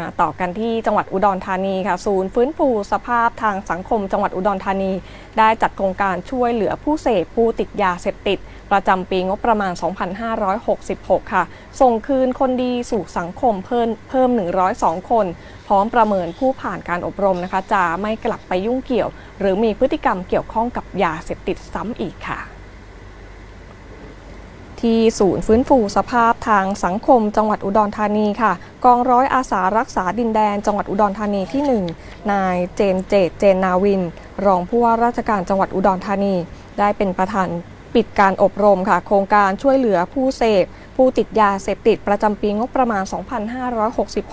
มาต่อกันที่จังหวัดอุดรธานีค่ะศูนย์ฟื้นฟูสภาพทางสังคม จังหวัดอุดรธานี ได้จัดโครงการช่วยเหลือผู้เสพผู้ติดยาเสพติด ประจำปีงบประมาณ 2566 ค่ะ ส่งคืนคนดีสู่สังคมเพิ่มเพิ่ม 102 คน พร้อมประเมินผู้ผ่านการอบรมนะคะ จะไม่กลับไปยุ่งเกี่ยว หรือมีพฤติกรรมเกี่ยวข้องกับยาเสพติดซ้ำอีกค่ะ ที่ศูนย์ฟื้นฟูสภาพทางสังคมจังหวัดอุดรธานีค่ะ กองร้อยอาสารักษาดินแดนจังหวัดอุดรธานีที่ 1 นายเจนเจตเจนนาวิน รองผู้ว่าราชการจังหวัดอุดรธานี ได้เป็นประธานปิดการอบรมค่ะ โครงการช่วยเหลือผู้เสพ ผู้ติดยาเสพติดประจำปีงบประมาณ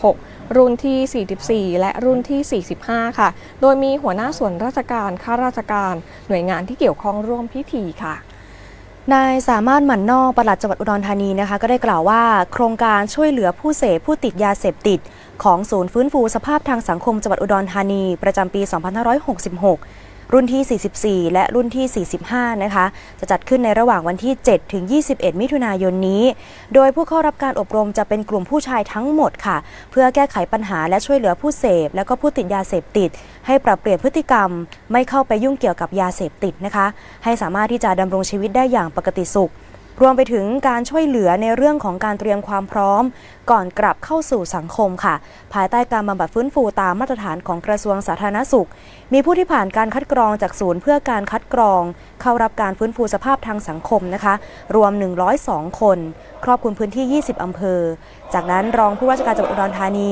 2566 รุ่นที่ 44 และรุ่นที่ 45 ค่ะ โดยมีหัวหน้าส่วนราชการข้าราชการ หน่วยงานที่เกี่ยวข้องร่วมพิธีค่ะ นายสามารถหมั่นนอกปลัดจังหวัดอุดรธานีนะคะ ก็ได้กล่าวว่าโครงการช่วยเหลือผู้เสพผู้ติดยาเสพติด ของศูนย์ฟื้นฟูสภาพทางสังคมจังหวัดอุดรธานี ประจำปี 2566 รุ่นที่ 44 และรุ่นที่ 45 นะคะ จะจัดขึ้นในระหว่างวันที่ 7 ถึง 21 มิถุนายนนี้ โดยผู้เข้ารับการอบรมจะเป็นกลุ่มผู้ชายทั้งหมดค่ะ เพื่อแก้ไขปัญหาและช่วยเหลือผู้เสพ และก็ผู้ติดยาเสพติด ให้ปรับเปลี่ยนพฤติกรรม ไม่เข้าไปยุ่งเกี่ยวกับยาเสพติดนะคะ ให้สามารถที่จะดำรงชีวิตได้อย่างปกติสุข รวมไปถึงการช่วยเหลือในเรื่องของการเตรียมความพร้อม ก่อนกลับเข้าสู่สังคมค่ะ ภายใต้การบำบัดฟื้นฟูตามมาตรฐานของกระทรวงสาธารณสุข มีผู้ที่ผ่านการคัดกรองจากศูนย์เพื่อการคัดกรอง เข้ารับการฟื้นฟูสภาพทางสังคมนะคะ รวม 102 คน ครอบคลุมพื้นที่ 20 อำเภอ จากนั้นรองผู้ว่าราชการจังหวัดอุดรธานี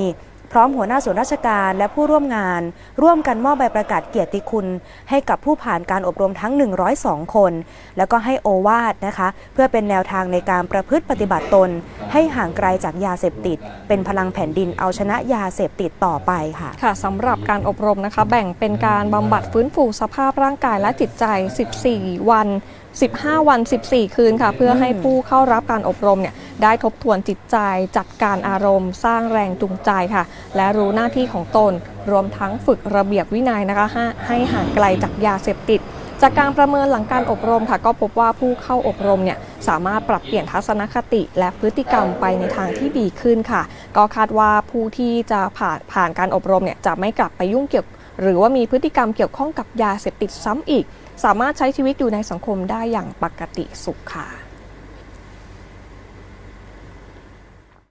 พร้อมหัวหน้าส่วนราชการและผู้ร่วมงาน ร่วมกันมอบใบประกาศเกียรติคุณ ให้กับผู้ผ่านการอบรมทั้ง 102 คน แล้วก็ให้โอวาทนะคะ เพื่อเป็นแนวทางในการประพฤติปฏิบัติตน ให้ห่างไกลจากยาเสพติด เป็นพลังแผ่นดินเอาชนะยาเสพติดต่อไปค่ะค่ะสำหรับการอบรมนะคะ แบ่งเป็นการบำบัดฟื้นฟูสภาพร่างกายและจิตใจ 14 วัน 15 วัน 14 คืนค่ะ เพื่อให้ผู้เข้ารับการอบรมเนี่ย ได้ทบทวนจิตใจจัดการอารมณ์ สร้างแรงจูงใจค่ะ และรู้หน้าที่ของตน รวมทั้งฝึกระเบียบวินัยนะคะให้ห้ห่างไกลจากยาเสพติดจากการประเมินหลังการอบรมค่ะก็พบว่าผู้เข้าอบรมเนี่ยสามารถปรับเปลี่ยนทัศนคติและพฤติกรรมไปในทางที่ดีขึ้นค่ะ ก็คาดว่าผู้ที่จะผ่านผ่านการอบรมเนี่ยจะไม่กลับไปยุ่งเกี่ยว หรือว่ามีพฤติกรรมเกี่ยวข้องกับยาเสพติดซ้ำอีก สามารถใช้ชีวิตอยู่ในสังคมได้อย่างปกติสุขค่ะ